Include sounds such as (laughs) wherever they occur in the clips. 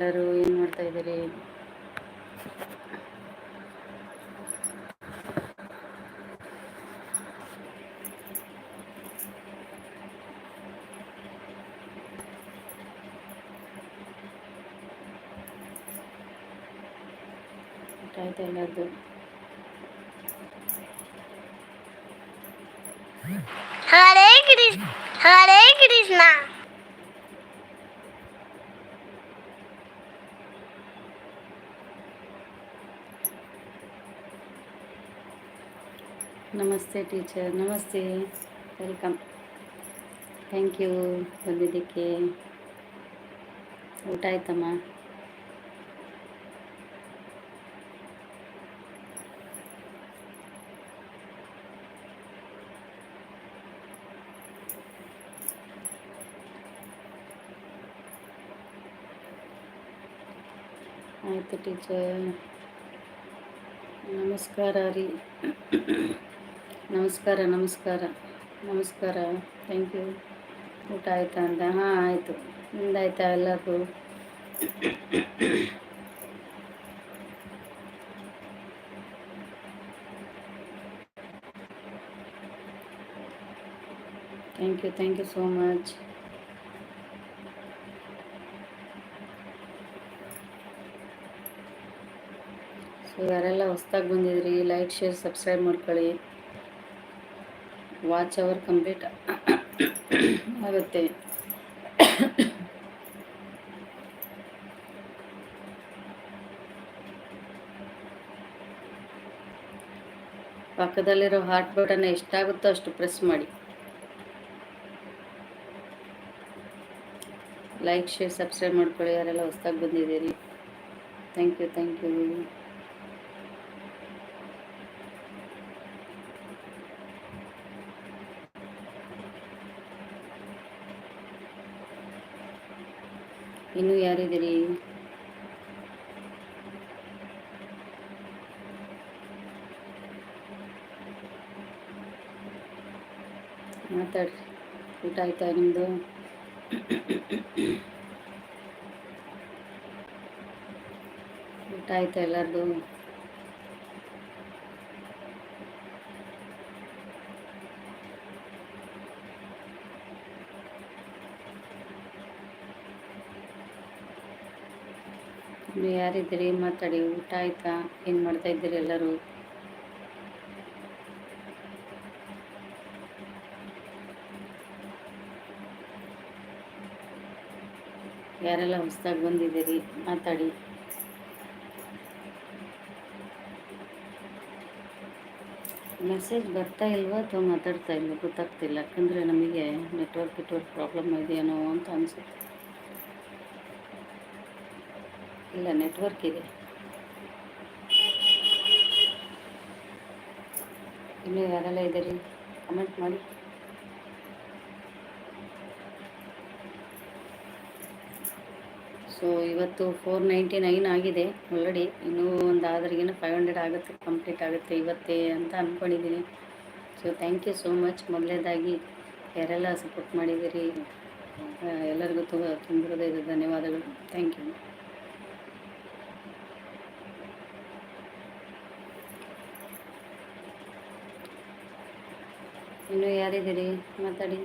ಎಲ್ಲರೂ ಏನು ಮಾಡ್ತಾ ಇದ್ದೀರಿ? ಆಯ್ತಾ ಎಲ್ಲರದು. ಹರೇ ಕೃಷ್ಣ ಹರೇ ಕೃಷ್ಣ ನಮಸ್ತೆ ಟೀಚರ್ ನಮಸ್ತೆ ವೆಲ್ಕಮ್ ಥ್ಯಾಂಕ್ ಯು ಬಂದಿದ್ದಕ್ಕೆ ಊಟ ಆಯ್ತಮ್ಮ ಆಯಿತು ಟೀಚರ್ ನಮಸ್ಕಾರ ರೀ ನಮಸ್ಕಾರ ನಮಸ್ಕಾರ. ನಮಸ್ಕಾರ. ಥ್ಯಾಂಕ್ ಯು ಊಟ ಆಯ್ತಾ ಅಂತ? ಹಾಂ, ಆಯಿತು. ನಿಂದಾಯ್ತಾ ಎಲ್ಲರಿಗೂ? Thank you thank you so much so ಯಾರೆಲ್ಲ ಹೊಸ್ದಾಗಿ ಬಂದಿದ್ರಿ ಲೈಕ್ ಶೇರ್ ಸಬ್ಸ್ಕ್ರೈಬ್ ಮಾಡ್ಕೊಳ್ಳಿ. ವಾಚ್ ಅವರ್ ಕಂಪ್ಲೀಟ್ ಆಗುತ್ತೆ. ಪಕ್ಕದಲ್ಲಿರೋ ಹಾರ್ಟ್ ಬಟನ್ ಎಷ್ಟಾಗುತ್ತೋ ಅಷ್ಟು ಪ್ರೆಸ್ ಮಾಡಿ. ಲೈಕ್ ಶೇರ್ ಸಬ್ಸ್ಕ್ರೈಬ್ ಮಾಡ್ಕೊಳ್ಳಿ. ಯಾರೆಲ್ಲ ಹೊಸ್ದಾಗಿ ಬಂದಿದ್ದೀರಿ? ಥ್ಯಾಂಕ್ ಯು ಥ್ಯಾಂಕ್ ಯು ಇನ್ನು ಯಾರಿದ್ದೀರಿ ಮಾತಾಡ್ರಿ. ಊಟ ಆಯ್ತಾ ನಿಮ್ಮದು ಊಟ ಆಯ್ತಾ ಎಲ್ಲರದು? ಇನ್ನು ಯಾರಿದ್ದೀರಿ? ಮಾತಾಡಿ. ಊಟ ಆಯ್ತಾ? ಏನು ಮಾಡ್ತಾ ಇದ್ದೀರಿ ಎಲ್ಲರೂ? ಯಾರೆಲ್ಲ ಹೊಸದಾಗಿ ಬಂದಿದ್ದೀರಿ? ಮಾತಾಡಿ. ಮೆಸೇಜ್ ಬರ್ತಾ ಇಲ್ವಾ ಅಥವಾ ಮಾತಾಡ್ತಾ ಇಲ್ವಾ? ಗೊತ್ತಾಗ್ತಿಲ್ಲ. ಯಾಕಂದರೆ ನಮಗೆ ನೆಟ್ವರ್ಕ್ ನೆಟ್ವರ್ಕ್ ಪ್ರಾಬ್ಲಮ್ ಇದೆಯೇನೋ ಅಂತ ಅನಿಸುತ್ತೆ. ಇಲ್ಲ ನೆಟ್ವರ್ಕ್ ಇದೆ. ಇನ್ನೂ ಯಾರೆಲ್ಲ ಇದ್ದೀರಿ ಕಮೆಂಟ್ ಮಾಡಿ. ಸೊ ಇವತ್ತು ಫೋರ್ ನೈಂಟಿ ನೈನ್ ಆಗಿದೆ ಆಲ್ರೆಡಿ ಇನ್ನೂ ಒಂದು ಆದ್ರಿಗಿನ ಫೈವ್ ಹಂಡ್ರೆಡ್ ಆಗುತ್ತೆ ಕಂಪ್ಲೀಟ್ ಆಗುತ್ತೆ ಇವತ್ತೇ ಅಂತ ಅಂದ್ಕೊಂಡಿದ್ದೀನಿ so thank you so much ಮೊದಲೇದಾಗಿ ಯಾರೆಲ್ಲ ಸಪೋರ್ಟ್ ಮಾಡಿದ್ದೀರಿ ಎಲ್ಲರಿಗೂ ತುಂಬ ತುಂಬ ಹೃದಯದ ಧನ್ಯವಾದಗಳು. ಥ್ಯಾಂಕ್ ಯು ಇನ್ನು ಯಾರಿದ್ದೀರಿ? ಮಾತಾಡಿ.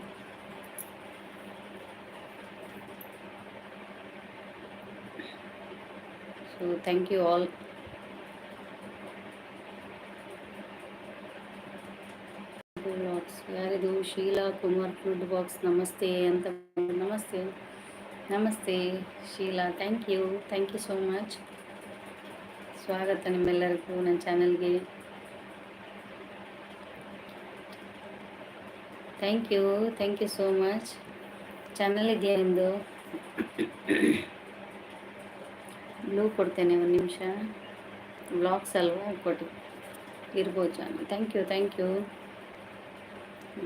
So thank you all box ಯಾರಿದು? ಶೀಲಾ, ಕುಮಾರ್ ಫುಡ್ ಬಾಕ್ಸ್ ನಮಸ್ತೆ ಅಂತ ನಮಸ್ತೆ. ನಮಸ್ತೆ, Sheela. Thank you thank you so much ಸ್ವಾಗತ ನಿಮ್ಮೆಲ್ಲರಿಗೂ ನನ್ನ ಚಾನಲ್ಗೆ thank you thank you so much channel ಇದೆಯಾ ನಿಮ್ಮದು ಬ್ಲೂ ಕೊಡ್ತೇನೆ ಒಂದು ನಿಮಿಷ. ಬ್ಲಾಗ್ಸ್ ಅಲ್ವಾ? ಕೊಟ್ಟು ಇರ್ಬೋದು channel thank you thank you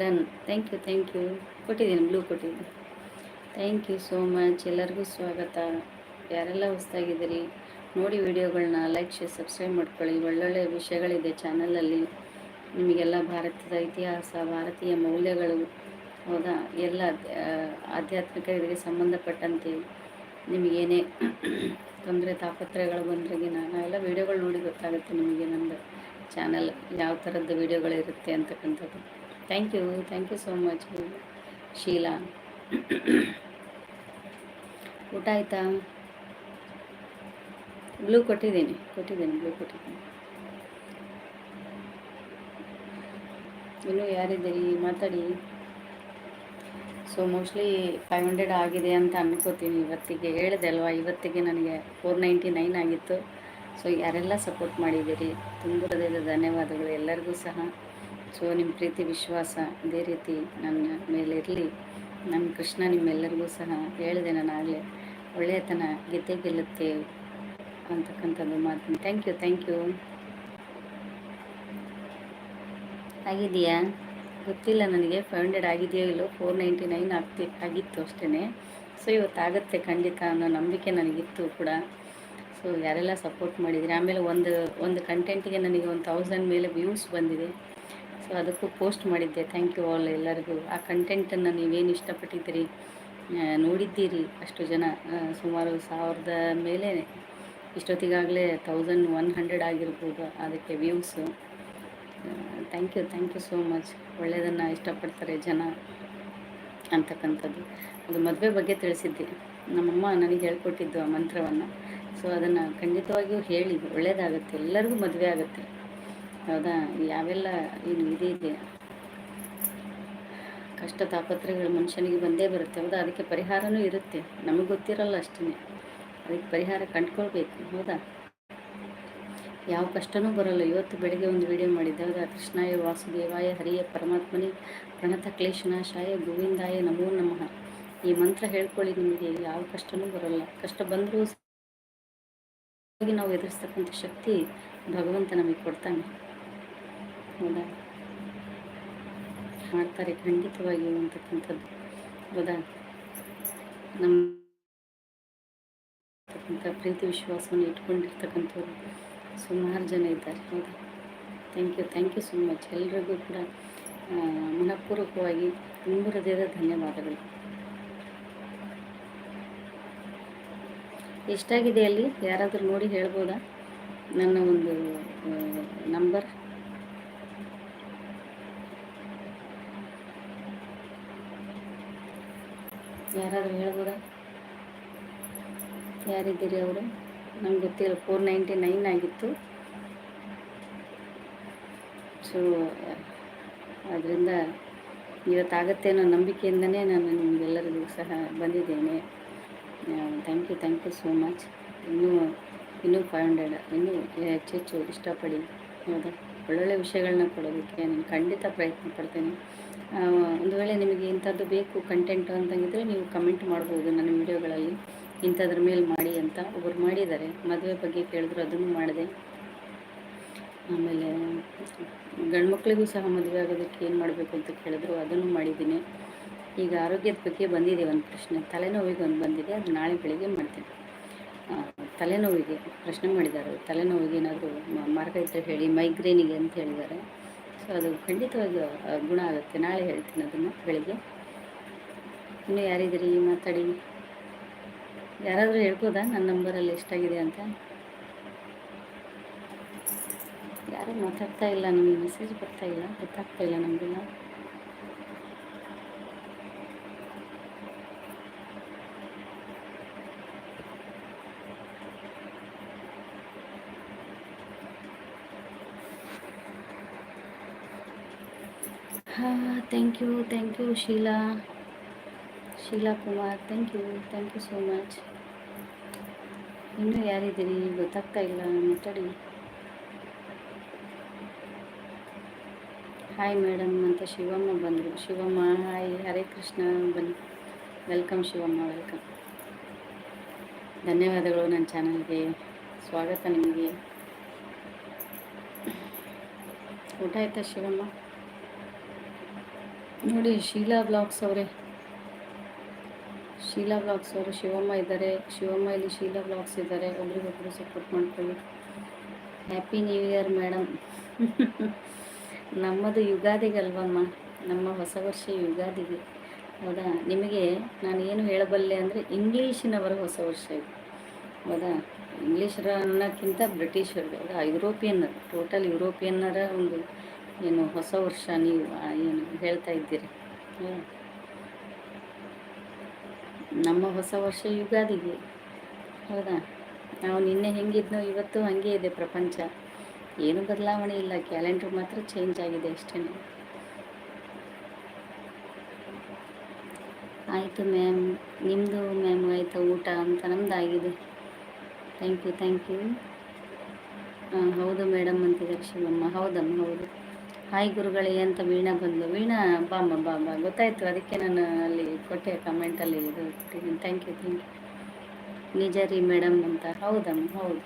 done thank you thank you ಕೊಟ್ಟಿದ್ದೀನಿ ಬ್ಲೂ ಕೊಟ್ಟಿದ್ದೀನಿ. ಥ್ಯಾಂಕ್ ಯು ಸೋ ಮಚ್ ಎಲ್ಲರಿಗೂ ಸ್ವಾಗತ. ಯಾರೆಲ್ಲ ಹೊಸ್ದಾಗಿದ್ದೀರಿ, ನೋಡಿ ವಿಡಿಯೋಗಳನ್ನ ಲೈಕ್ ಶೇರ್ ಸಬ್ಸ್ಕ್ರೈಬ್ ಮಾಡ್ಕೊಳ್ಳಿ. ಒಳ್ಳೊಳ್ಳೆ ವಿಷಯಗಳಿದೆ ಚಾನಲಲ್ಲಿ ನಿಮಗೆಲ್ಲ ಭಾರತದ ಇತಿಹಾಸ, ಭಾರತೀಯ ಮೌಲ್ಯಗಳು, ಹೌದಾ? ಎಲ್ಲ ಆಧ್ಯಾತ್ಮಿಕ ಇದಕ್ಕೆ ಸಂಬಂಧಪಟ್ಟಂತೆ ನಿಮಗೇನೇ ತೊಂದರೆ, ತಾಪತ್ರಯಗಳು ಬಂದ್ರಿಗೆ ನಾನು ಎಲ್ಲ ವೀಡಿಯೋಗಳು ನೋಡಿ ಗೊತ್ತಾಗುತ್ತೆ ನಿಮಗೆ ನಮ್ಮದು ಚಾನಲ್ ಯಾವ ಥರದ್ದು ವೀಡಿಯೋಗಳಿರುತ್ತೆ ಅಂತಕ್ಕಂಥದ್ದು. Thank you thank you so much Sheela. ಊಟ ಆಯಿತಾ? ಬ್ಲೂ ಕೊಟ್ಟಿದ್ದೀನಿ ಕೊಟ್ಟಿದ್ದೀನಿ ಬ್ಲೂ ಕೊಟ್ಟಿದ್ದೀನಿ. ಇನ್ನೂ ಯಾರಿದ್ದೀರಿ ಮಾತಾಡಿ. ಸೊ ಮೋಸ್ಟ್ಲಿ ಫೈವ್ ಹಂಡ್ರೆಡ್ ಆಗಿದೆ ಅಂತ ಅನ್ಕೋತೀನಿ. ಇವತ್ತಿಗೆ ಹೇಳಿದೆ ಅಲ್ವಾ, ಇವತ್ತಿಗೆ ನನಗೆ ಫೋರ್ ನೈಂಟಿ ನೈನ್ ಆಗಿತ್ತು. ಸೊ ಯಾರೆಲ್ಲ ಸಪೋರ್ಟ್ ಮಾಡಿದ್ದೀರಿ? ತುಂಬ ಹೃದಯದ ಧನ್ಯವಾದಗಳು ಎಲ್ಲರಿಗೂ ಸಹ. ಸೊ ನಿಮ್ಮ ಪ್ರೀತಿ, ವಿಶ್ವಾಸ ಇದೇ ರೀತಿ ನನ್ನ ಮೇಲೆ ಇರಲಿ. ನಮ್ಮ ಕೃಷ್ಣ ನಿಮ್ಮೆಲ್ಲರಿಗೂ ಸಹ ಹೇಳಿದೆ ನಾನು ಆಗಲೇ. ಒಳ್ಳೆಯತನ ಗೆದ್ದೆ ಗೆಲ್ಲುತ್ತೆ ಅಂತಕ್ಕಂಥದ್ದು ಮಾತು. ಥ್ಯಾಂಕ್ ಯು ಥ್ಯಾಂಕ್ ಯು ಆಗಿದೆಯಾ? ಗೊತ್ತಿಲ್ಲ ನನಗೆ. ಫೈವ್ ಹಂಡ್ರೆಡ್ ಆಗಿದೆಯೋ ಇಲ್ಲೋ? ಫೋರ್ ನೈಂಟಿ ನೈನ್ ಆಗ್ತಿ, ಆಗಿತ್ತು ಅಷ್ಟೇ ಸೊ ಇವತ್ತಾಗುತ್ತೆ ಖಂಡಿತ ಅನ್ನೋ ನಂಬಿಕೆ ನನಗಿತ್ತು ಕೂಡ. ಸೊ ಯಾರೆಲ್ಲ ಸಪೋರ್ಟ್ ಮಾಡಿದ್ರಿ? ಆಮೇಲೆ ಒಂದು ಒಂದು ಕಂಟೆಂಟಿಗೆ ನನಗೆ ಒಂದು ತೌಸಂಡ್ ಮೇಲೆ ವ್ಯೂಸ್ ಬಂದಿದೆ. ಸೊ ಅದಕ್ಕೂ ಪೋಸ್ಟ್ ಮಾಡಿದ್ದೆ. ಥ್ಯಾಂಕ್ ಯು ಆಲ್ ಎಲ್ಲರಿಗೂ. ಆ ಕಂಟೆಂಟನ್ನು ನೀವೇನು ಇಷ್ಟಪಟ್ಟಿದ್ದೀರಿ? ನೋಡಿದ್ದೀರಿ ಅಷ್ಟು ಜನ. ಸುಮಾರು ಸಾವಿರದ ಮೇಲೆ. ಇಷ್ಟೊತ್ತಿಗಾಗಲೇ ತೌಸಂಡ್ ಒನ್ ಹಂಡ್ರೆಡ್ ಆಗಿರ್ಬೋದು ಅದಕ್ಕೆ views thank you thank you so much ಒಳ್ಳೆಯದನ್ನು ಇಷ್ಟಪಡ್ತಾರೆ ಜನ ಅಂತಕ್ಕಂಥದ್ದು. ಅದು ಮದುವೆ ಬಗ್ಗೆ ತಿಳಿಸಿದ್ದೆ. ನಮ್ಮಮ್ಮ ನನಗೆ ಹೇಳ್ಕೊಟ್ಟಿದ್ದು ಆ ಮಂತ್ರವನ್ನು. ಸೊ ಅದನ್ನು ಖಂಡಿತವಾಗಿಯೂ ಹೇಳಿ ಒಳ್ಳೆಯದಾಗುತ್ತೆ ಎಲ್ಲರಿಗೂ ಮದುವೆ ಆಗುತ್ತೆ. ಹೌದಾ? ಯಾವೆಲ್ಲ ಏನು ಇದೆ ಕಷ್ಟ ತಾಪತ್ರಗಳು ಮನುಷ್ಯನಿಗೆ ಬಂದೇ ಬರುತ್ತೆ. ಹೌದಾ? ಅದಕ್ಕೆ ಪರಿಹಾರನೂ ಇರುತ್ತೆ. ನಮಗೆ ಗೊತ್ತಿರಲ್ಲ ಅಷ್ಟೇ ಅದಕ್ಕೆ ಪರಿಹಾರ ಕಂಡುಕೊಳ್ಬೇಕು. ಹೌದಾ? ಯಾವ ಕಷ್ಟನೂ ಬರಲ್ಲ. ಇವತ್ತು ಬೆಳಗ್ಗೆ ಒಂದು ವಿಡಿಯೋ ಮಾಡಿದ್ದಾಗ ಕೃಷ್ಣಾಯ ವಾಸುದೇವಾಯ ಹರಿಯ ಪರಮಾತ್ಮನೇ, ಪ್ರಣತ ಕ್ಲೇಶನಾಶಾಯ ಗೋವಿಂದಾಯ ನಮೋ ನಮಃ. ಈ ಮಂತ್ರ ಹೇಳ್ಕೊಳ್ಳಿ ನಿಮಗೆ ಯಾವ ಕಷ್ಟನೂ ಬರಲ್ಲ. ಕಷ್ಟ ಬಂದರೂ ನಾವು ಎದುರಿಸ್ತಕ್ಕಂಥ ಶಕ್ತಿ ಭಗವಂತ ನಮಗೆ ಕೊಡ್ತಾನೆ. ಹೌದಾ? ಮಾಡ್ತಾರೆ ಖಂಡಿತವಾಗಿ ಅಂತಕ್ಕಂಥದ್ದು ಹೌದಾ? ನಮ್ಮ ಪ್ರೀತಿ ವಿಶ್ವಾಸವನ್ನು ಇಟ್ಕೊಂಡಿರ್ತಕ್ಕಂಥವ್ರು. ಸುಮಾರು ಜನ ಇದ್ದಾರೆ, ಹೌದಾ. Thank you thank you so much ಎಲ್ರಿಗೂ ಕೂಡ ಮನಪೂರ್ವಕವಾಗಿ ತುಂಬ ಹೃದಯದ ಧನ್ಯವಾದಗಳು. ಎಷ್ಟಾಗಿದೆ ಅಲ್ಲಿ? ಯಾರಾದರೂ ನೋಡಿ ಹೇಳ್ಬೋದಾ? ನನ್ನ ಒಂದು ನಂಬರ್ ಯಾರಾದರೂ ಹೇಳ್ಬೋದಾ? ಯಾರಿದ್ದೀರಿ ಅವರು? ನಂಗೆ ಗೊತ್ತಿಲ್ಲ ಫೋರ್ ನೈಂಟಿ ನೈನ್ ಆಗಿತ್ತು. ಸೊ ಅದರಿಂದ ಇವತ್ತಾಗತ್ತೆ ಅನ್ನೋ ನಂಬಿಕೆಯಿಂದನೇ ನಾನು ನಿಮಗೆಲ್ಲರಿಗೂ ಸಹ ಬಂದಿದ್ದೇನೆ. Thank you thank you so much ಇನ್ನೂ ಇನ್ನೂ ಫೈವ್ ಹಂಡ್ರೆಡ್ ಇನ್ನೂ ಹೆಚ್ಚು ಹೆಚ್ಚು ಇಷ್ಟಪಡಿ, ಹೌದಾ? ಒಳ್ಳೊಳ್ಳೆ ವಿಷಯಗಳನ್ನ ಕೊಡೋದಕ್ಕೆ ನಾನು ಖಂಡಿತ ಪ್ರಯತ್ನ ಪಡ್ತೇನೆ. ಒಂದು ವೇಳೆ ನಿಮಗೆ ಇಂಥದ್ದು ಬೇಕು ಕಂಟೆಂಟು ಅಂತಂಗಿದ್ರೆ ನೀವು ಕಮೆಂಟ್ ಮಾಡ್ಬೋದು ನನ್ನ ವಿಡಿಯೋಗಳಲ್ಲಿ ಇಂಥದ್ರ ಮೇಲೆ ಮಾಡಿ ಅಂತ ಒಬ್ಬರು ಮಾಡಿದ್ದಾರೆ. ಮದುವೆ ಬಗ್ಗೆ ಕೇಳಿದ್ರು, ಅದನ್ನು ಮಾಡಿದೆ. ಆಮೇಲೆ ಗಂಡು ಮಕ್ಕಳಿಗೂ ಸಹ ಮದುವೆ ಆಗೋದಕ್ಕೆ ಏನು ಮಾಡಬೇಕು ಅಂತ ಕೇಳಿದ್ರು, ಅದನ್ನು ಮಾಡಿದ್ದೀನಿ. ಈಗ ಆರೋಗ್ಯದ ಬಗ್ಗೆ ಬಂದಿದೆ ಒಂದು ಪ್ರಶ್ನೆ. ತಲೆನೋವಿಗೆ ಒಂದು ಬಂದಿದೆ, ಅದು ನಾಳೆ ಬೆಳಿಗ್ಗೆ ಮಾಡ್ತೀನಿ. ತಲೆನೋವಿಗೆ ಪ್ರಶ್ನೆ ಮಾಡಿದ್ದಾರೆ. ತಲೆನೋವಿಗೆ ಏನಾದರೂ ಮಾರ್ಗ ಇದ್ದರೆ ಹೇಳಿ, ಮೈಗ್ರೇನಿಗೆ ಅಂತ ಹೇಳಿದ್ದಾರೆ. ಸೊ ಅದು ಖಂಡಿತವಾಗಿ ಗುಣ ಆಗುತ್ತೆ. ನಾಳೆ ಹೇಳ್ತೀನಿ ಅದನ್ನು ಬೆಳಿಗ್ಗೆ. ಇನ್ನೂ ಯಾರಿದ್ದೀರಿ? ಮಾತಾಡಿ. ಯಾರಾದರೂ ಹೇಳ್ಬೋದಾ? ನನ್ನ ನಂಬರಲ್ಲಿ ಎಷ್ಟಾಗಿದೆ ಅಂತ? ಯಾರೂ ಮಾತಾಡ್ತಾ ಇಲ್ಲ ನಿಮಗೆ ಮೆಸೇಜ್ ಬರ್ತಾ ಇಲ್ಲ, ಗೊತ್ತಾಗ್ತಾ ಇಲ್ಲ ನಮಗೆಲ್ಲ. ಹಾಂ thank you thank you Sheela. Sheela Kumar thank you thank you so much ಇನ್ನೂ ಯಾರಿದ್ದೀರಿ? ಗೊತ್ತಾಗ್ತಾ ಇಲ್ಲ, ಮಾತಾಡಿ. ಹಾಯ್ ಮೇಡಮ್ ಅಂತ ಶಿವಮ್ಮ ಬಂದರು. ಶಿವಮ್ಮ ಹಾಯ್ ಹರೇ ಕೃಷ್ಣ ಬನ್ನಿ ವೆಲ್ಕಮ್ ಶಿವಮ್ಮ ವೆಲ್ಕಮ್ ಧನ್ಯವಾದಗಳು ನನ್ನ ಚಾನಲ್ಗೆ. ಸ್ವಾಗತ ನಿಮಗೆ. ಊಟ ಆಯ್ತಾ ಶಿವಮ್ಮ? ನೋಡಿ, ಶೀಲಾ ಬ್ಲಾಗ್ಸ್ ಅವರೇ. ಶೀಲಾ ಬ್ಲಾಗ್ಸ್ ಅವರು ಶಿವಮ್ಮ ಇದ್ದಾರೆ. ಶಿವಮ್ಮ ಇಲ್ಲಿ ಶೀಲಾ ಬ್ಲಾಗ್ಸ್ ಇದ್ದಾರೆ. ಒಬ್ರಿಗೊಬ್ರು ಸಪೋರ್ಟ್ ಮಾಡ್ಕೊಳ್ಳಿ. ಹ್ಯಾಪಿ ನ್ಯೂ ಇಯರ್ ಮೇಡಮ್ ನಮ್ಮದು ಯುಗಾದಿಗಲ್ವಮ್ಮ. ನಮ್ಮ ಹೊಸ ವರ್ಷ ಯುಗಾದಿಗೆ. ಹೌದಾ? ನಿಮಗೆ ನಾನು ಏನು ಹೇಳಬಲ್ಲೆ ಅಂದರೆ ಇಂಗ್ಲೀಷಿನವರ ಹೊಸ ವರ್ಷ ಇದು. ಹೌದಾ? ಇಂಗ್ಲೀಷರ ಅನ್ನೋಕ್ಕಿಂತ ಬ್ರಿಟಿಷರು, ಹೌದಾ? ಯುರೋಪಿಯನ್ನರು ಟೋಟಲ್ ಯುರೋಪಿಯನ್ನರ ಒಂದು ಏನು ಹೊಸ ವರ್ಷ ನೀವು ಏನು ಹೇಳ್ತಾ ಇದ್ದೀರಿ. ಹೌದಾ? ನಮ್ಮ ಹೊಸ ವರ್ಷ ಯುಗಾದಿಗೆ. ಹೌದಾ? ನಾವು ನಿನ್ನೆ ಹೆಂಗಿದ್ನೋ ಇವತ್ತು ಹಾಗೆ ಇದೆ ಪ್ರಪಂಚ. ಏನು ಬದಲಾವಣೆ ಇಲ್ಲ, ಕ್ಯಾಲೆಂಡರ್ ಮಾತ್ರ ಚೇಂಜ್ ಆಗಿದೆ ಅಷ್ಟೇ ಆಯಿತು ಮ್ಯಾಮ್ ನಿಮ್ಮದು ಮ್ಯಾಮ್ ಆಯಿತು ಊಟ ಅಂತ ನಮ್ದು ಆಗಿದೆ ಥ್ಯಾಂಕ್ ಯು ಥ್ಯಾಂಕ್ ಯು ಹಾಂ ಹೌದು ಮೇಡಮ್ ಅಂತಿದ್ದಾರೆ ಶಿವಮ್ಮ. ಹೌದಮ್ಮ, ಹೌದು. ಹಾಯ್ ಗುರುಗಳೇ ಅಂತ ವೀಣಾ ಬಂದು ವೀಣಾ ಬಾಮ್ಮ ಬಾ ಬಾ. ಗೊತ್ತಾಯಿತು, ಅದಕ್ಕೆ ನಾನು ಅಲ್ಲಿ ಕೊಟ್ಟೆ ಕಮೆಂಟಲ್ಲಿ ಇದು ಕೊಟ್ಟಿದ್ದೀನಿ. ಥ್ಯಾಂಕ್ ಯು ಥ್ಯಾಂಕ್ ಯು ನಿಜ ರೀ ಮೇಡಮ್ ಅಂತ. ಹೌದಮ್ಮ, ಹೌದು.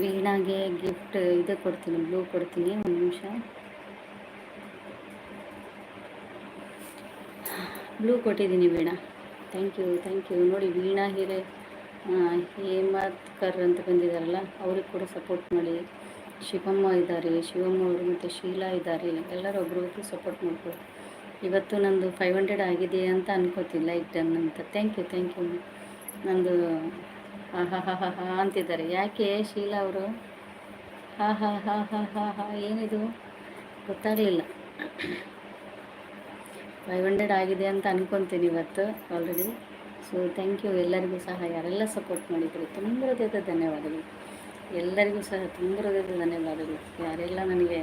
ವೀಣಾಗೆ ಗಿಫ್ಟ್ ಇದು ಕೊಡ್ತೀನಿ ಬ್ಲೂ ಕೊಡ್ತೀನಿ. ಒಂದು ನಿಮಿಷ. ಬ್ಲೂ ಕೊಟ್ಟಿದ್ದೀನಿ Veena. Thank you thank you ನೋಡಿ, ವೀಣಾ ಹಿರೇ ಹೇಮತ್ ಹೇಮತ್ಕರ್ ಅಂತ ಬಂದಿದ್ದಾರಲ್ಲ, ಅವ್ರಿಗೆ ಕೂಡ ಸಪೋರ್ಟ್ ಮಾಡಿ. ಶಿವಮ್ಮ ಇದ್ದಾರೆ, ಶಿವಮ್ಮ ಅವರು ಮತ್ತು ಶೀಲಾ ಇದ್ದಾರೆ, ಎಲ್ಲರೂ ಒಬ್ರಿಗೊಬ್ರು ಸಪೋರ್ಟ್ ಮಾಡ್ಕೊಳ್ಳಿ ಇವತ್ತು ನಂದು ಫೈವ್ ಹಂಡ್ರೆಡ್ ಆಗಿದೆ ಅಂತ ಅನ್ಕೋತಿಲ್ಲ ಲೈಕ್ ಡನ್ ಅಂತ ಥ್ಯಾಂಕ್ ಯು ಥ್ಯಾಂಕ್ ಯು ನಂದು ಹಾ ಹಾ ಅಂತಿದ್ದಾರೆ. ಯಾಕೆ ಶೀಲಾ ಅವರು? ಹಾ ಹಾ ಹಾ ಹಾ ಹಾ ಹಾ, ಏನಿದು? ಗೊತ್ತಾಗಲಿಲ್ಲ. ಫೈವ್ ಹಂಡ್ರೆಡ್ ಆಗಿದೆ ಅಂತ ಅನ್ಕೊತೀನಿ ಇವತ್ತು ಆಲ್ರೆಡಿ ಸೊ ಥ್ಯಾಂಕ್ ಯು ಎಲ್ಲರಿಗೂ ಸಹ ಯಾರೆಲ್ಲ ಸಪೋರ್ಟ್ ಮಾಡಿದ್ರು, ತುಂಬ ಹೃದಯದ ಧನ್ಯವಾದಗಳು. ಎಲ್ಲರಿಗೂ ಸಹ ತುಂಬ ಹೃದಯದ ಧನ್ಯವಾದಗಳು. ಯಾರೆಲ್ಲ ನನಗೆ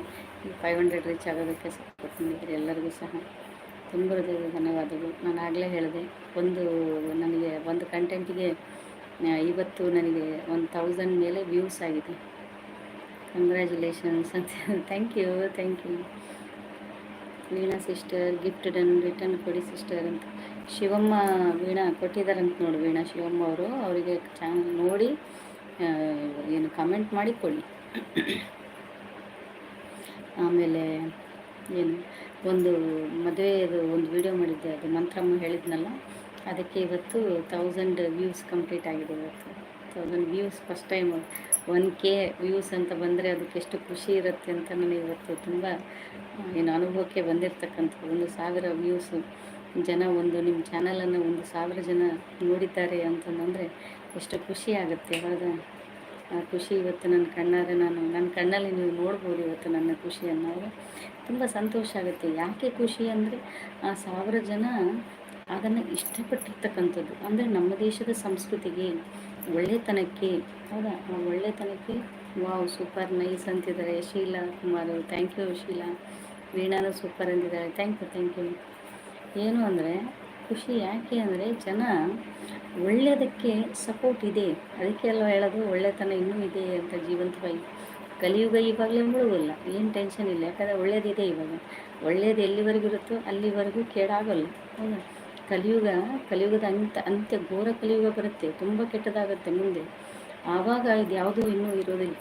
ಫೈವ್ ಹಂಡ್ರೆಡ್ ರೀಚ್ ಆಗೋದಕ್ಕೆ ಸಪೋರ್ಟ್ ಮಾಡಿದ್ದಾರೆ ಎಲ್ಲರಿಗೂ ಸಹ ತುಂಬ ಹೃದಯದ ಧನ್ಯವಾದಗಳು. ನಾನು ಆಗಲೇ ಹೇಳಿದೆ, ಒಂದು ನನಗೆ ಒಂದು ಕಂಟೆಂಟಿಗೆ ಇವತ್ತು ನನಗೆ ಒಂದು ತೌಸಂಡ್ ಮೇಲೆ ವ್ಯೂಸ್ ಆಗಿದೆ. ಕಂಗ್ರ್ಯಾಚುಲೇಷನ್ಸ್ ಅಂತ. Thank you thank you Veena sister gift done return ಕೊಡಿ ಸಿಸ್ಟರ್ ಅಂತ. ಶಿವಮ್ಮ ವೀಣಾ ಅಂತ ನೋಡಿ ವೀಣಾ, ಶಿವಮ್ಮ ಅವರು ಅವರಿಗೆ ಚಾನಲ್ ನೋಡಿ ಏನು ಕಮೆಂಟ್ ಮಾಡಿ ಕೊಡಿ ಆಮೇಲೆ ಏನು, ಒಂದು ಮದುವೆದು ಒಂದು ವಿಡಿಯೋ ಮಾಡಿದ್ದೆ, ಅದು ಮಂತ್ರಮ್ಮ ಹೇಳಿದ್ನಲ್ಲ, ಅದಕ್ಕೆ ಇವತ್ತು ತೌಸಂಡ್ ವ್ಯೂಸ್ ಕಂಪ್ಲೀಟ್ ಆಗಿದೆ ಇವತ್ತು. Thousand views first time one K views ಅಂತ ಬಂದರೆ ಅದಕ್ಕೆ ಎಷ್ಟು ಖುಷಿ ಇರುತ್ತೆ ಅಂತ ನನಗೆ ಇವತ್ತು ತುಂಬ ಏನು ಅನುಭವಕ್ಕೆ ಬಂದಿರತಕ್ಕಂಥ ಒಂದು ಸಾವಿರ ವ್ಯೂಸು ಜನ ಒಂದು ನಿಮ್ಮ ಚಾನಲನ್ನು ಒಂದು ಸಾವಿರ ಜನ ನೋಡಿದ್ದಾರೆ ಅಂತಂದರೆ ಎಷ್ಟು ಖುಷಿ ಆಗುತ್ತೆ. ಹೌದಾ? ಆ ಖುಷಿ ಇವತ್ತು ನನ್ನ ಕಣ್ಣಾರೆ, ನಾನು ನನ್ನ ಕಣ್ಣಲ್ಲಿ ನೀವು ನೋಡ್ಬೋದು ಇವತ್ತು ನನ್ನ ಖುಷಿಯನ್ನು ತುಂಬ ಸಂತೋಷ ಆಗುತ್ತೆ. ಯಾಕೆ ಖುಷಿ ಅಂದರೆ, ಆ ಸಾವಿರ ಜನ ಅದನ್ನು ಇಷ್ಟಪಟ್ಟಿರ್ತಕ್ಕಂಥದ್ದು. ಅಂದರೆ ನಮ್ಮ ದೇಶದ ಸಂಸ್ಕೃತಿಗೆ, ಒಳ್ಳೆತನಕ್ಕೆ, ಹೌದಾ? ಆ ಒಳ್ಳೆತನಕ್ಕೆ, ವಾವ್, ಸೂಪರ್, ನೈಸ್ ಅಂತಿದ್ದಾರೆ. Sheela Kumar thank you Sheela. ವೀಣಾನು super ಅಂತಿದ್ದಾರೆ. Thank you thank you. ಏನು ಅಂದರೆ ಖುಷಿ. ಯಾಕೆ ಅಂದರೆ ಜನ ಒಳ್ಳೆಯದಕ್ಕೆ ಸಪೋರ್ಟ್ ಇದೆ. ಅದಕ್ಕೆ ಎಲ್ಲ ಹೇಳೋದು? ಒಳ್ಳೆತನ ಇನ್ನೂ ಇದೆ ಅಂತ ಜೀವಂತವಾಗಿ. ಕಲಿಯುಗ ಇವಾಗಲೇ ಮುಳುಗಲ್ಲ ಏನು ಟೆನ್ಷನ್ ಇಲ್ಲ. ಯಾಕಂದರೆ ಒಳ್ಳೇದಿದೆ ಇವಾಗ. ಒಳ್ಳೇದು ಎಲ್ಲಿವರೆಗೂ ಇರುತ್ತೋ ಅಲ್ಲಿವರೆಗೂ ಕೇಡಾಗಲ್ಲ. ಹೌದಾ? ಕಲಿಯುಗ, ಕಲಿಯುಗದ ಅಂತ್ಯ ಅಂತ್ಯ ಘೋರ ಕಲಿಯುಗ ಬರುತ್ತೆ. ತುಂಬ ಕೆಟ್ಟದಾಗುತ್ತೆ ಮುಂದೆ. ಆವಾಗ ಇದು ಯಾವುದೂ ಇನ್ನೂ ಇರೋದಿಲ್ಲ.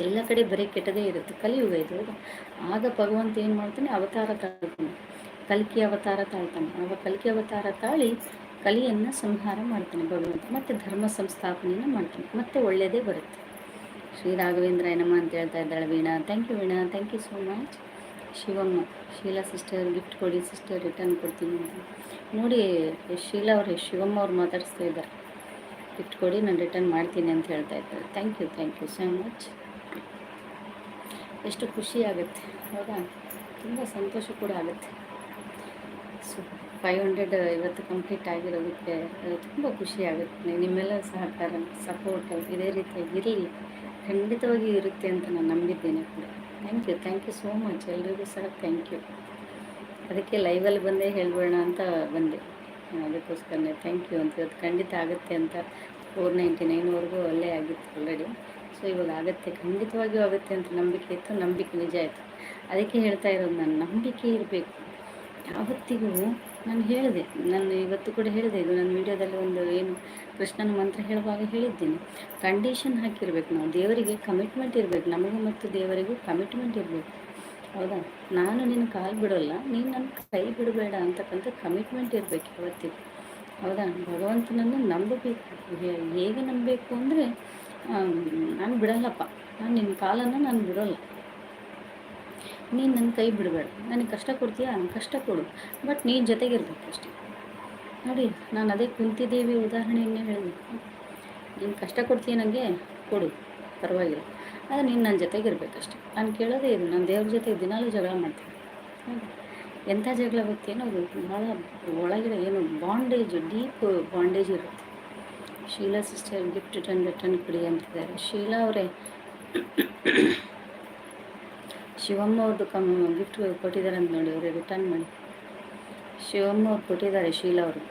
ಎಲ್ಲ ಕಡೆ ಬರೀ ಕೆಟ್ಟದೇ ಇರುತ್ತೆ. ಕಲಿಯುಗ ಇದು? ಆಗ ಭಗವಂತ ಏನು ಮಾಡ್ತಾನೆ? ಅವತಾರ ತಾಳ್ತಾನೆ ಕಲ್ಕಿ ಅವತಾರ ತಾಳ್ತಾನೆ. ಆಗ ಕಲ್ಕಿ ಅವತಾರ ತಾಳಿ ಕಲಿಯನ್ನು ಸಂಹಾರ ಮಾಡ್ತಾನೆ ಭಗವಂತ. ಮತ್ತು ಧರ್ಮ ಸಂಸ್ಥಾಪನೆಯನ್ನು ಮಾಡ್ತಾನೆ. ಮತ್ತೆ ಒಳ್ಳೆಯದೇ ಬರುತ್ತೆ. ಶ್ರೀ ರಾಘವೇಂದ್ರ ಏನಮ್ಮ ಅಂತ ಹೇಳ್ತಾ ಇದ್ದಾಳೆ Veena. Thank you Veena. Thank you so much Shivamma, Sheela sister gift ಕೊಡಿ ಸಿಸ್ಟರ್ ರಿಟರ್ನ್ ಕೊಡ್ತೀನಿ ಅಂತ. ನೋಡಿ, ಶೀಲಾ ಅವರು, ಶಿವಮ್ಮ ಅವ್ರು ಮಾತಾಡಿಸ್ತಾ ಇದ್ದಾರೆ. ಗಿಫ್ಟ್ ಕೊಡಿ, ನಾನು ರಿಟರ್ನ್ ಮಾಡ್ತೀನಿ ಅಂತ ಹೇಳ್ತಾ ಇದ್ದಾರೆ. Thank you thank you so much ಎಷ್ಟು ಖುಷಿ ಆಗುತ್ತೆ. ಹೌದಾ? ತುಂಬ ಸಂತೋಷ ಕೂಡ ಆಗುತ್ತೆ. ಸೊ ಫೈವ್ ಹಂಡ್ರೆಡ್ ಇವತ್ತು ಕಂಪ್ಲೀಟ್ ಆಗಿರೋದಕ್ಕೆ ತುಂಬ ಖುಷಿಯಾಗುತ್ತೆ ನಿಮ್ಮೆಲ್ಲ ಸಹಕಾರ ಸಪೋರ್ಟ್ ಇದೇ ರೀತಿಯಾಗಿ ಇರಲಿ. ಖಂಡಿತವಾಗಿ ಇರುತ್ತೆ ಅಂತ ನಾನು ನಂಬಿದ್ದೇನೆ ಕೂಡ. Thank you thank you so much ಎಲ್ರಿಗೂ ಸಹ ಥ್ಯಾಂಕ್ ಯು ಅದಕ್ಕೆ ಲೈವಲ್ಲಿ ಬಂದೇ ಹೇಳ್ಬೇಡ ಅಂತ ಬಂದೆ. ಅದಕ್ಕೋಸ್ಕರನೇ ಥ್ಯಾಂಕ್ ಯು ಅಂತ. ಇವತ್ತು ಖಂಡಿತ ಆಗುತ್ತೆ ಅಂತ ಫೋರ್ ನೈಂಟಿ ನೈನ್ವರೆಗೂ ಅಲ್ಲೇ ಆಗಿತ್ತು ಆಲ್ರೆಡಿ ಸೊ ಇವಾಗ ಆಗುತ್ತೆ, ಖಂಡಿತವಾಗಿಯೂ ಆಗುತ್ತೆ ಅಂತ ನಂಬಿಕೆ ಇತ್ತು. ನಂಬಿಕೆ ನಿಜ ಆಯಿತು ಅದಕ್ಕೆ ಹೇಳ್ತಾ ಇರೋದು ನಾನು ನಂಬಿಕೆ ಇರಬೇಕು. ಯಾವತ್ತಿಗೂ ನಾನು ಹೇಳಿದೆ, ನಾನು ಇವತ್ತು ಕೂಡ ಹೇಳಿದೆ, ಇದು ನನ್ನ ವಿಡಿಯೋದಲ್ಲಿ ಒಂದು ಏನು ಕೃಷ್ಣನ ಮಂತ್ರ ಹೇಳುವಾಗ ಹೇಳಿದ್ದೀನಿ. ಕಂಡೀಷನ್ ಹಾಕಿರ್ಬೇಕು ನಾವು, ದೇವರಿಗೆ ಕಮಿಟ್ಮೆಂಟ್ ಇರಬೇಕು, ನಮಗೂ ಮತ್ತು ದೇವರಿಗೂ ಕಮಿಟ್ಮೆಂಟ್ ಇರಬೇಕು. ಹೌದಾ? ನಾನು ನಿನ್ನ ಕಾಲು ಬಿಡೋಲ್ಲ, ನೀನು ನನ್ನ ಕೈ ಬಿಡಬೇಡ ಅಂತಕ್ಕಂಥ ಕಮಿಟ್ಮೆಂಟ್ ಇರಬೇಕು ಯಾವತ್ತಿಗೂ. ಹೌದಾ? ಭಗವಂತನನ್ನು ನಂಬಬೇಕು. ಹೇಗೆ ನಂಬಬೇಕು ಅಂದರೆ ನಾನು ಬಿಡಲ್ಲಪ್ಪ. ನಾನು ನಿನ್ನ ಕಾಲನ್ನು ನಾನು ಬಿಡೋಲ್ಲ. ನೀನು ನನ್ನ ಕೈ ಬಿಡಬೇಡ. ನನಗೆ ಕಷ್ಟ ಕೊಡ್ತೀಯಾ? ಕಷ್ಟ ಕೊಡು. ಬಟ್ ನೀನು ಜೊತೆಗಿರ್ಬೇಕು ಅಷ್ಟೇ. ನೋಡಿ, ನಾನು ಅದೇ ಕುಂತಿದ್ದೇವಿ ಉದಾಹರಣೆಯನ್ನೇ ಹೇಳಿದೆ ನೀನು ಕಷ್ಟ ಕೊಡ್ತೀಯ ನನಗೆ ಕೊಡು. ಪರವಾಗಿಲ್ಲ. ಆದರೆ ನೀನು ನನ್ನ ಜೊತೆಗಿರ್ಬೇಕಷ್ಟೆ ನಾನು ಕೇಳೋದೇ ಇದು. ನಾನು ದೇವ್ರ ಜೊತೆ ದಿನಾಲೂ ಜಗಳ ಮಾಡ್ತೀನಿ? ಎಂಥ ಜಗಳ ಗೊತ್ತೇನೋ ಅದು ಭಾಳ ಒಳಗಡೆ ಏನು ಬಾಂಡೇಜ್ ಡೀಪ್ ಬಾಂಡೇಜ್ ಇರುತ್ತೆ. Sheela sister gift done return ಕೊಡಿ ಅಂತಿದ್ದಾರೆ. ಶೀಲಾ ಅವರೇ ಶಿವಮ್ಮ ಅವ್ರದ್ದು ಕಮ್ ಗಿಫ್ಟ್ ಕೊಟ್ಟಿದ್ದಾರೆ ಅಂತ ನೋಡಿ ಅವರೇ ರಿಟರ್ನ್ ಮಾಡಿ. ಶಿವಮ್ಮ ಅವ್ರು ಕೊಟ್ಟಿದ್ದಾರೆ ಶೀಲಾ ಅವರು.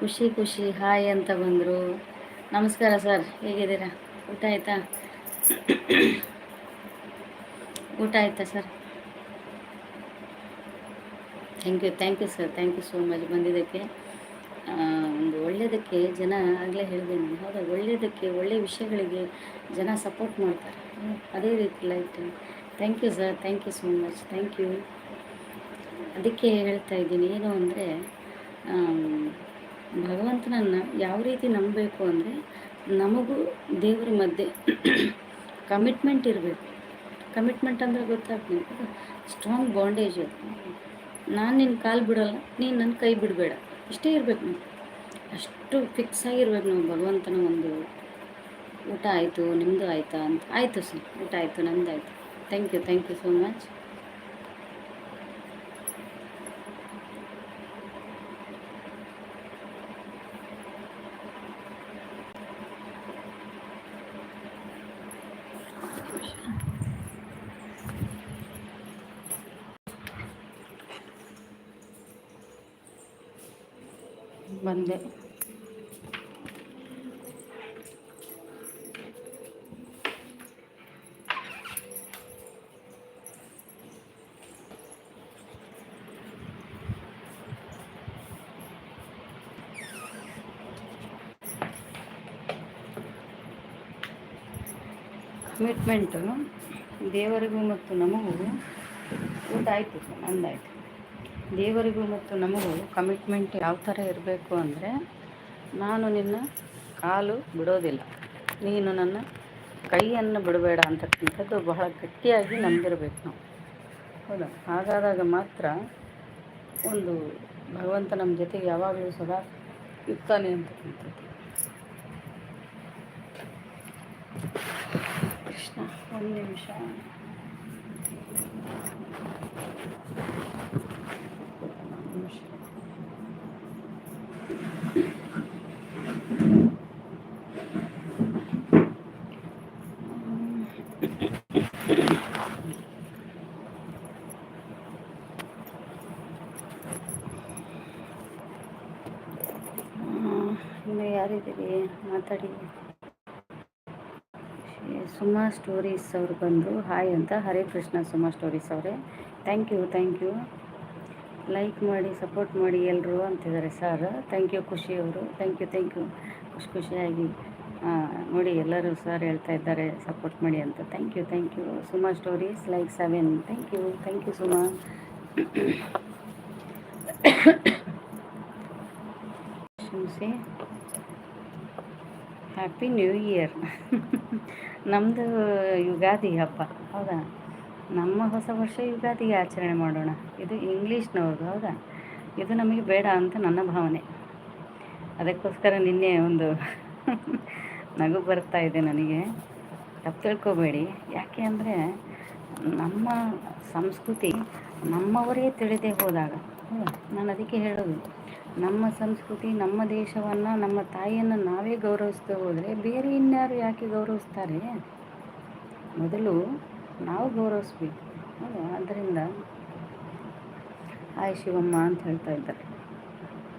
ಖುಷಿ ಖುಷಿ, ಹಾಯ್ ಅಂತ ಬಂದರು. ನಮಸ್ಕಾರ ಸರ್, ಹೇಗಿದ್ದೀರಾ? ಊಟ ಆಯಿತಾ? ಊಟ ಆಯಿತಾ sir? Thank you thank you sir thank you so much ಬಂದಿದ್ದಕ್ಕೆ. ಒಂದು ಒಳ್ಳೆಯದಕ್ಕೆ ಜನ ಆಗಲೇ ಹೇಳಿದೆ ನಾನು ಹೌದಾ? ಒಳ್ಳೆಯದಕ್ಕೆ ಒಳ್ಳೆಯ ವಿಷಯಗಳಿಗೆ ಜನ ಸಪೋರ್ಟ್ ಮಾಡ್ತಾರೆ. ಅದೇ ರೀತಿ light thank you sir thank you so much thank you ಅದಕ್ಕೆ ಹೇಳ್ತಾ ಇದ್ದೀನಿ. ಏನು ಅಂದರೆ ಭಗವಂತನನ್ನು ಯಾವ ರೀತಿ ನಂಬಬೇಕು ಅಂದರೆ, ನಮಗೂ ದೇವರ ಮಧ್ಯೆ ಕಮಿಟ್ಮೆಂಟ್ ಇರಬೇಕು. ಕಮಿಟ್ಮೆಂಟ್ ಅಂದರೆ ಗೊತ್ತಾಗ್ತೀನಿ ಸ್ಟ್ರಾಂಗ್ ಬಾಂಡೇಜ್ ನಾನು ನಿನ್ನ ಕಾಲು ಬಿಡೋಲ್ಲ, ನೀನು ನನ್ನ ಕೈ ಬಿಡಬೇಡ. ಇಷ್ಟೇ ಇರಬೇಕು ಅಷ್ಟು ಫಿಕ್ಸ್ ಆಗಿರ್ಬೇಕು ನಾವು ಭಗವಂತನ ಒಂದು ಊಟ ಆಯಿತು ನಿಮ್ಮದು ಆಯಿತಾ ಅಂತ. ಆಯಿತು ಸರ್, ಊಟ ಆಯಿತು ನಮ್ಮದು ಆಯಿತು. Thank you thank you so much ಬಂದೆ. ಕಮಿಟ್ಮೆಂಟು ದೇವರಿಗೂ ಮತ್ತು ನಮಗೂ ಊಟ ಆಯಿತು ನಂದಾಯಿತು. ದೇವರಿಗೂ ಮತ್ತು ನಮಗೂ ಕಮಿಟ್ಮೆಂಟ್ ಯಾವ ಥರ ಇರಬೇಕು ಅಂದರೆ ನಾನು ನಿನ್ನ ಕಾಲು ಬಿಡೋದಿಲ್ಲ. ನೀನು ನನ್ನ ಕೈಯನ್ನು ಬಿಡಬೇಡ ಅಂತಕ್ಕಂಥದ್ದು ಬಹಳ ಗಟ್ಟಿಯಾಗಿ ನಂಬಿರಬೇಕು ನಾವು. ಹೌದಾ? ಹಾಗಾದಾಗ ಮಾತ್ರ ಒಂದು ಭಗವಂತ ನಮ್ಮ ಜೊತೆಗೆ ಯಾವಾಗಲೂ ಸದಾ ಇರ್ತಾನೆ ಅಂತಕ್ಕಂಥದ್ದು. ಕೃಷ್ಣ, ಒಂದು ನಿಮಿಷ. ಇನ್ನು ಯಾರಿದ್ದೀರಿ? ಮಾತಾಡಿ. ಸುಮಾ ಸ್ಟೋರೀಸ್ ಅವ್ರು ಬಂದು, ಹಾಯ್ ಅಂತ. ಹರೇ ಕೃಷ್ಣ ಸುಮಾ ಸ್ಟೋರೀಸ್ ಅವರೇ. Thank you thank you like ಮಾಡಿ ಸಪೋರ್ಟ್ ಮಾಡಿ ಎಲ್ಲರೂ ಅಂತಿದ್ದಾರೆ ಸರ್ ಥ್ಯಾಂಕ್ ಯು ಖುಷಿ ಅವರು. ಥ್ಯಾಂಕ್ ಯು ಥ್ಯಾಂಕ್ ಯು ಖುಷಿ ಖುಷಿಯಾಗಿ ನೋಡಿ ಎಲ್ಲರೂ ಸರ್ ಹೇಳ್ತಾ ಇದ್ದಾರೆ ಸಪೋರ್ಟ್ ಮಾಡಿ ಅಂತ. Thank you thank you Suma stories like seven thank you thank you Suma. ಕ್ಷಮಿಸಿ ಹ್ಯಾಪಿ ನ್ಯೂ ಇಯರ್ ನಮ್ಮದು ಯುಗಾದಿ ಹಬ್ಬ, ಹೌದಾ? ನಮ್ಮ ಹೊಸ ವರ್ಷ ಯುಗಾದಿಗೆ ಆಚರಣೆ ಮಾಡೋಣ. ಇದು ಇಂಗ್ಲೀಷ್ನವ್ರದ್ದು, ಹೌದಾ? ಇದು ನಮಗೆ ಬೇಡ ಅಂತ ನನ್ನ ಭಾವನೆ. ಅದಕ್ಕೋಸ್ಕರ ನಿನ್ನೆ ಒಂದು (laughs) ನಗು ಬರ್ತಾ ಇದೆ ನನಗೆ. ತಪ್ಪು ತಿಳ್ಕೊಬೇಡಿ. ಯಾಕೆ ಅಂದರೆ ನಮ್ಮ ಸಂಸ್ಕೃತಿ ನಮ್ಮವರೇ ತಿಳಿದೇ ಹೋದಾಗ ನಾನು ಅದಕ್ಕೆ ಹೇಳೋದು, ನಮ್ಮ ಸಂಸ್ಕೃತಿ, ನಮ್ಮ ದೇಶವನ್ನು, ನಮ್ಮ ತಾಯಿಯನ್ನು ನಾವೇ ಗೌರವಿಸ್ತಾ ಹೋದರೆ ಬೇರೆ ಇನ್ಯಾರು ಯಾಕೆ ಗೌರವಿಸ್ತಾರೆ? ಮೊದಲು ನಾವು ಗೌರವಿಸ್ಬೇಕು. ಅಲ್ವಾ ಆದ್ದರಿಂದ ಹಾಯ್ ಶಿವಮ್ಮ ಅಂತ ಹೇಳ್ತಾ ಇದ್ದಾರೆ.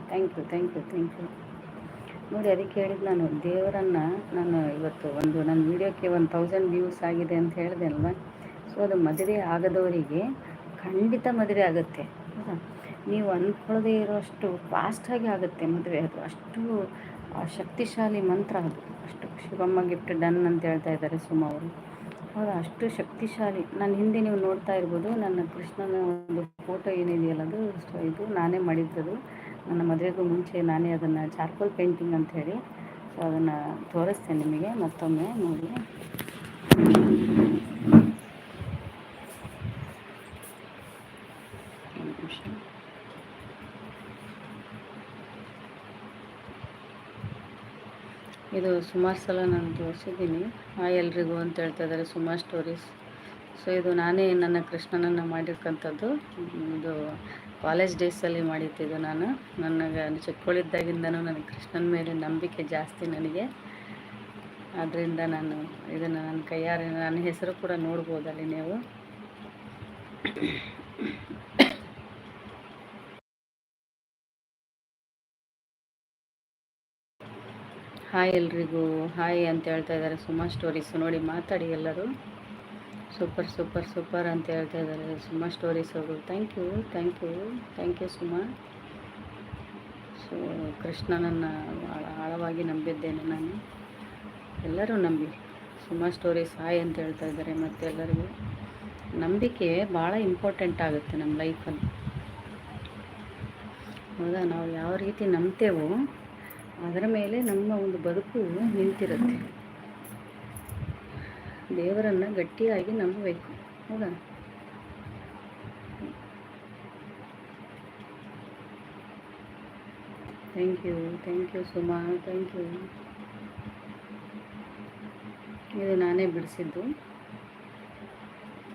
Thank you thank you thank you ನೋಡಿ, ಅದಕ್ಕೆ ಹೇಳಿದ್ದು ನಾನು, ದೇವರನ್ನು ನಾನು ಇವತ್ತು ಒಂದು, ನನ್ನ ವೀಡಿಯೋಕ್ಕೆ ಒಂದು ತೌಸಂಡ್ ವ್ಯೂಸ್ ಆಗಿದೆ ಅಂತ ಹೇಳಿದೆ ಅಲ್ವಾ? ಸೊ ಅದು ಮದುವೆ ಆಗದವರಿಗೆ ಖಂಡಿತ ಮದುವೆ ಆಗುತ್ತೆ. ನೀವು ಅಂದ್ಕೊಳ್ಳದೇ ಇರೋಷ್ಟು ಫಾಸ್ಟಾಗಿ ಆಗುತ್ತೆ ಮದುವೆ. ಅದು ಅಷ್ಟು ಶಕ್ತಿಶಾಲಿ ಮಂತ್ರ ಅದು. ಅಷ್ಟು ಶಿವಮ್ಮ ಗಿಫ್ಟ್ ಡನ್ ಅಂತ ಹೇಳ್ತಾ ಇದ್ದಾರೆ ಸುಮ ಅವರು. ಹೌದಾ ಅಷ್ಟು ಶಕ್ತಿಶಾಲಿ. ನಾನು ಹಿಂದೆ ನೀವು ನೋಡ್ತಾ ಇರ್ಬೋದು, ನನ್ನ ಕೃಷ್ಣನ ಒಂದು ಫೋಟೋ ಏನಿದೆಯಲ್ಲ ಅದು? ಇದು ನಾನೇ ಮಾಡಿದ್ದದು. ನನ್ನ ಮದುವೆಗೂ ಮುಂಚೆ ನಾನೇ ಅದನ್ನು ಚಾರ್ಕೋಲ್ ಪೇಂಟಿಂಗ್ ಅಂತ ಹೇಳಿ ಸೊ ಅದನ್ನು ತೋರಿಸ್ತೇನೆ ನಿಮಗೆ ಮತ್ತೊಮ್ಮೆ ನೋಡಿ ಒಂದು ನಿಮಿಷ ಇದು ಸುಮಾರು ಸಲ ನಾನು ತೋರಿಸಿದ್ದೀನಿ. ಆ ಎಲ್ರಿಗೂ ಅಂತ ಹೇಳ್ತಾ ಇದ್ದಾರೆ ಸುಮಾರು ಸ್ಟೋರೀಸ್ ಸೊ ಇದು ನಾನೇ ನನ್ನ ಕೃಷ್ಣನನ್ನು ಮಾಡಿರ್ತಕ್ಕಂಥದ್ದು. ಇದು ಕಾಲೇಜ್ ಡೇಸಲ್ಲಿ ಮಾಡಿದ್ದಿದ್ದು ನಾನು. ನನಗೆ ಚಿಕ್ಕವಳಿದ್ದಾಗಿಂದನೂ ನನಗೆ ಕೃಷ್ಣನ ಮೇಲೆ ನಂಬಿಕೆ ಜಾಸ್ತಿ ನನಗೆ. ಆದ್ದರಿಂದ ನಾನು ಇದನ್ನು ನನ್ನ ಕೈಯಾರೆ ನನ್ನ ಹೆಸರು ಕೂಡ ನೋಡ್ಬೋದಲ್ಲಿ ನೀವು. ಹಾಯ್ ಎಲ್ರಿಗೂ. ಹಾಯ್ ಅಂತ ಹೇಳ್ತಾ ಇದ್ದಾರೆ ಸುಮಾ ಸ್ಟೋರೀಸ್ ನೋಡಿ, ಮಾತಾಡಿ ಎಲ್ಲರೂ. ಸೂಪರ್ ಸೂಪರ್ ಸೂಪರ್ ಅಂತ ಹೇಳ್ತಾ ಇದ್ದಾರೆ ಸುಮಾ ಸ್ಟೋರೀಸ್ ಅವರು. Thank you thank you thank you Suma. So ಕೃಷ್ಣನನ್ನು ಆಳ- ಆಳವಾಗಿ ನಂಬಿದ್ದೇನೆ ನಾನು. ಎಲ್ಲರೂ ನಂಬಿ. ಸುಮಾ ಸ್ಟೋರೀಸ್ ಹಾಯ್ ಅಂತ ಹೇಳ್ತಾ ಇದ್ದಾರೆ ಮತ್ತು ಎಲ್ಲರಿಗೂ. ನಂಬಿಕೆ ಭಾಳ ಇಂಪಾರ್ಟೆಂಟ್ ಆಗುತ್ತೆ ನಮ್ಮ ಲೈಫಲ್ಲಿ ಹೌದಾ? ನಾವು ಯಾವ ರೀತಿ ನಂಬ್ತೇವೋ ಅದರ ಮೇಲೆ ನಮ್ಮ ಒಂದು ಬದುಕು ನಿಂತಿರುತ್ತೆ. ದೇವರನ್ನು ಗಟ್ಟಿಯಾಗಿ ನಂಬಬೇಕು. ಹೌದಾ? Thank you thank you Suma thank you ಇದು ನಾನೇ ಬಿಡಿಸಿದ್ದು.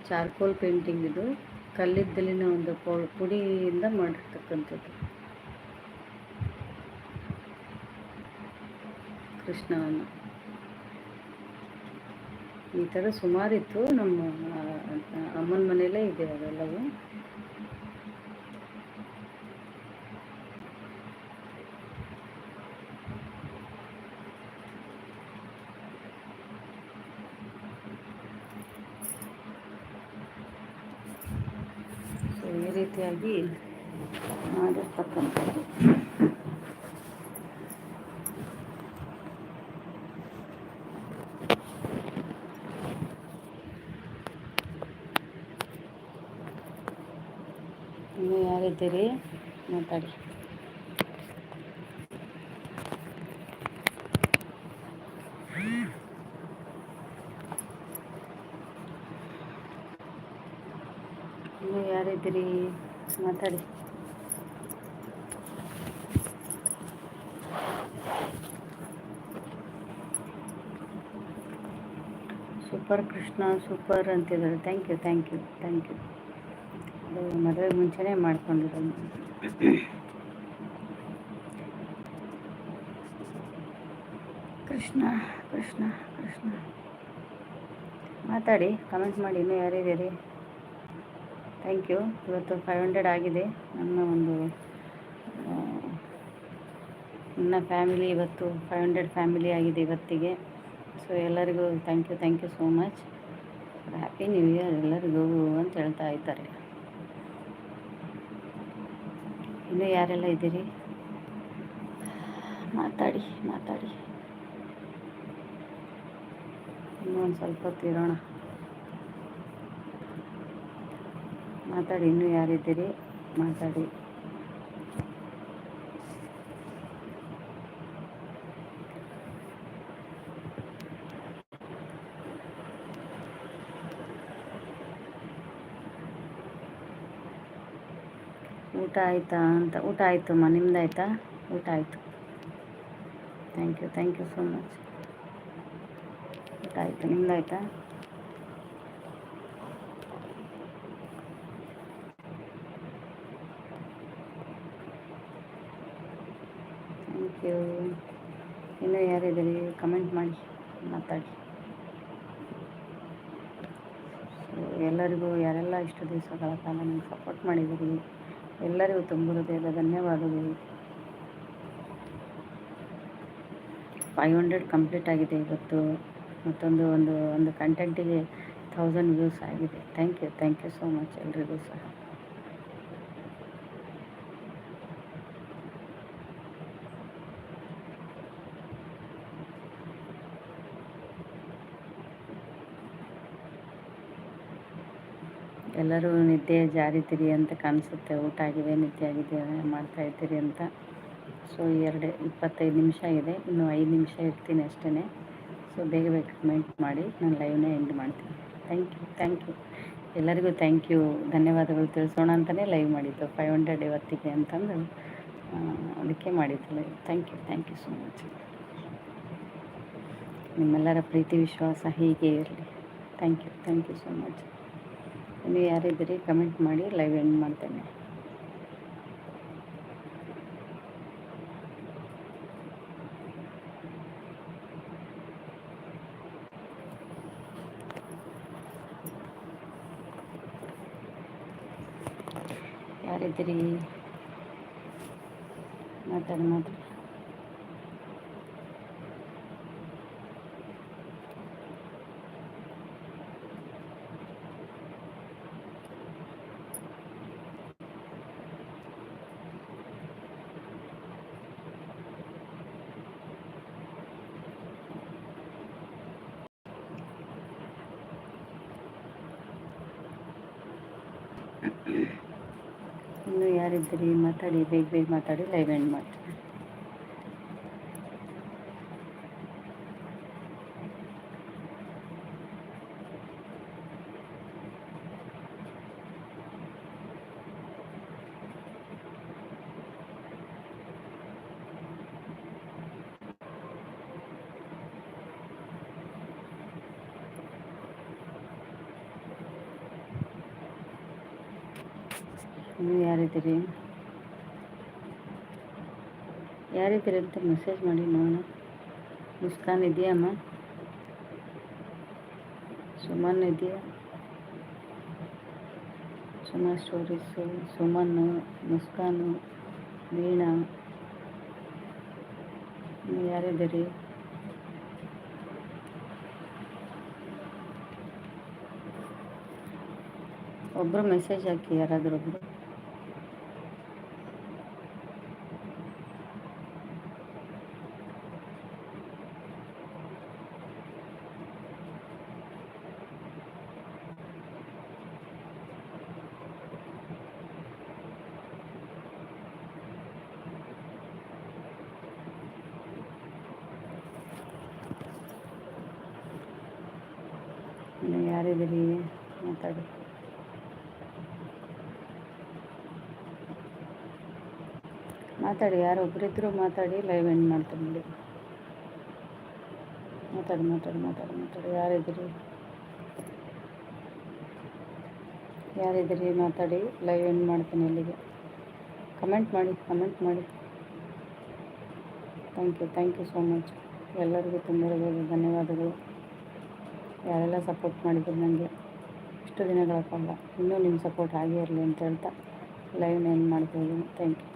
ಚಾರ್ಕೋಲ್ ಪೇಂಟಿಂಗ್ ಇದು. ಕಲ್ಲಿದ್ದಲಿನ ಒಂದು ಪೌ, ಪುಡಿಯಿಂದ ಮಾಡಿರ್ತಕ್ಕಂಥದ್ದು. ಕೃಷ್ಣನನ್ನು ಈ ಥರ ಸುಮಾರಿತ್ತು. ನಮ್ಮ ಅಮ್ಮನ ಮನೆಯಲ್ಲೇ ಇದೆ ಅದೆಲ್ಲವೂ ಈ ರೀತಿಯಾಗಿ ಮಾಡಿರ್ತಕ್ಕಂಥದ್ದು. ಯಾರಿದ್ದೀರಿ ಮಾತಾಡಿ. ಇನ್ನು ಯಾರಿದ್ದೀರಿ? ಮಾತಾಡಿ. ಸೂಪರ್ ಕೃಷ್ಣ ಸೂಪರ್ ಅಂತಿದ್ದಾರೆ. Thank you thank you thank you ಮದುವೆ ಮುಂಚೆನೇ ಮಾಡ್ಕೊಂಡಿರೋದು. ಕೃಷ್ಣ ಕೃಷ್ಣ ಕೃಷ್ಣ. ಮಾತಾಡಿ ಕಮೆಂಟ್ ಮಾಡಿ, ಇನ್ನೂ ಯಾರಿದ್ದೀರಿ? ಥ್ಯಾಂಕ್ ಯು ಇವತ್ತು ಫೈವ್ ಹಂಡ್ರೆಡ್ ಆಗಿದೆ. ನನ್ನ ಒಂದು ನನ್ನ ಫ್ಯಾಮಿಲಿ ಇವತ್ತು ಫೈವ್ ಹಂಡ್ರೆಡ್ ಫ್ಯಾಮಿಲಿ ಆಗಿದೆ ಇವತ್ತಿಗೆ. ಸೊ ಎಲ್ಲರಿಗೂ thank you thank you so much happy new year ಎಲ್ಲರಿಗೂ ಅಂತ ಹೇಳ್ತಾ ಇದ್ದಾರೆ. ಇನ್ನೂ ಯಾರೆಲ್ಲ ಇದ್ದೀರಿ? ಮಾತಾಡಿ ಮಾತಾಡಿ. ಇನ್ನೂ ಸ್ವಲ್ಪ ಹೊತ್ತು ಮಾತಾಡಿ ಇನ್ನೂ ಯಾರಿದ್ದೀರಿ? ಮಾತಾಡಿ. ಊಟ ಆಯಿತಾ ಅಂತ, ಊಟ ಆಯಿತಮ್ಮ ನಿಮ್ದಾಯ್ತಾ ಊಟ ಆಯಿತು. Thank you thank you so much ಊಟ ಆಯಿತು ನಿಮ್ದಾಯ್ತಾ ಥ್ಯಾಂಕ್ ಯು ಇನ್ನೂ ಯಾರಿದ್ದೀರಿ? ಕಮೆಂಟ್ ಮಾಡಿ, ಮಾತಾಡಿ. ಎಲ್ಲರಿಗೂ, ಯಾರೆಲ್ಲ ಇಷ್ಟು ದಿವಸಗಳ ಕಾಲ ನನಗೆ ಸಪೋರ್ಟ್ ಮಾಡಿದ್ದೀರಿ ಎಲ್ಲರಿಗೂ ತುಂಬ ಹೃದಯದ ಧನ್ಯವಾದಗಳು. ಫೈವ್ ಹಂಡ್ರೆಡ್ ಕಂಪ್ಲೀಟ್ ಆಗಿದೆ ಇವತ್ತು. ಮತ್ತೊಂದು ಒಂದು ಒಂದು ಕಂಟೆಂಟಿಗೆ ಥೌಸಂಡ್ ವ್ಯೂಸ್ ಆಗಿದೆ. Thank you thank you so much ಎಲ್ರಿಗೂ ಸಹ. ಎಲ್ಲರೂ ನಿದ್ದೆ ಜಾರಿದ್ದೀರಿ ಅಂತ ಕಾಣಿಸುತ್ತೆ. ಊಟ ಆಗಿದೆ, ನಿದ್ದೆ ಆಗಿದೆ, ಮಾಡ್ತಾ ಇದ್ದೀರಿ ಅಂತ. ಸೊ ಎರಡು, ಇಪ್ಪತ್ತೈದು ನಿಮಿಷ ಇದೆ. ಇನ್ನು ಐದು ನಿಮಿಷ ಇರ್ತೀನಿ ಅಷ್ಟೇ ಸೊ ಬೇಗ ಬೇಗ ಕಮೆಂಟ್ ಮಾಡಿ. ನಾನು ಲೈವ್ನೇ ಎಂಡ್ ಮಾಡ್ತೀನಿ. ಥ್ಯಾಂಕ್ ಯು ಥ್ಯಾಂಕ್ ಯು ಎಲ್ಲರಿಗೂ ಥ್ಯಾಂಕ್ ಯು ಧನ್ಯವಾದಗಳು. ತಿಳಿಸೋಣ ಅಂತಲೇ ಲೈವ್ ಮಾಡಿದ್ದು. ಫೈವ್ ಹಂಡ್ರೆಡ್ ಇವತ್ತಿಗೆ ಅಂತಂದು ಅದಕ್ಕೆ ಮಾಡಿದ್ದು live thank you thank you so much ನಿಮ್ಮೆಲ್ಲರ ಪ್ರೀತಿ, ವಿಶ್ವಾಸ ಹೀಗೆ ಇರಲಿ. Thank you thank you so much ನೀವು ಯಾರಿದ್ದೀರಿ ಕಮೆಂಟ್ ಮಾಡಿ ಲೈವ್ ಎಂಡ್ ಮಾಡ್ತೇನೆ. ಯಾರಿದ್ದೀರಿ? ಮಾತಾಡಿ ಮಾತಾಡಿ ಇನ್ನು ಯಾರಿದ್ದೀರಿ ಮಾತಾಡಿ ಬೇಗ ಬೇಗ ಮಾತಾಡಿ ಲೈವ್ ಎಂಡ್ ಮಾಡ್ತೀನಿ ಇನ್ನು ಯಾರಿದ್ದೀರಿ? ಯಾರಿದ್ದೀರಿ ಅಂತ ಮೆಸೇಜ್ ಮಾಡಿ ನೋಡೋಣ ಮುಸ್ಕಾನ್ ಇದೆಯಮ್ಮ ಸುಮನ್ ಇದೆಯಾ? ಸುಮಾ ಸ್ಟೋರೀಸು ಸುಮನ್, ಮುಸ್ಕಾನು, ವೀಣಾ, ಇನ್ನು ಯಾರಿದ್ದೀರಿ? ಒಬ್ಬರು ಮೆಸೇಜ್ ಹಾಕಿ ಯಾರಾದರೂ ಒಬ್ಬರು ಇನ್ನು ಯಾರಿದ್ದೀರಿ ಮಾತಾಡಿ. ಮಾತಾಡಿ, ಯಾರು ಒಬ್ಬರಿದ್ರು ಮಾತಾಡಿ ಲೈವ್ ಎಂಡ್ ಮಾಡ್ತೀನಿ ಮಾತಾಡಿ ಮಾತಾಡಿ ಮಾತಾಡಿ ಮಾತಾಡಿ. ಯಾರಿದ್ದೀರಿ? ಯಾರಿದ್ದೀರಿ? ಮಾತಾಡಿ ಲೈವ್ ಎಂಡ್ ಮಾಡ್ತೀನಿ ಇಲ್ಲಿಗೆ ಕಮೆಂಟ್ ಮಾಡಿ ಕಮೆಂಟ್ ಮಾಡಿ. Thank you thank you so much ಎಲ್ಲರಿಗೂ ತುಂಬ ಧನ್ಯವಾದಗಳು. ಯಾರೆಲ್ಲ ಸಪೋರ್ಟ್ ಮಾಡಿದ್ರು ನನಗೆ ಇಷ್ಟು ದಿನಗಳ ಕಾಲ. ಇನ್ನೂ ನಿಮ್ಮ ಸಪೋರ್ಟ್ ಆಗೇ ಇರಲಿ ಅಂತ ಹೇಳ್ತಾ ಲೈವ್ನ ಎಂಡ್ ಮಾಡ್ತಾ ಇದ್ದೀನಿ. Thank you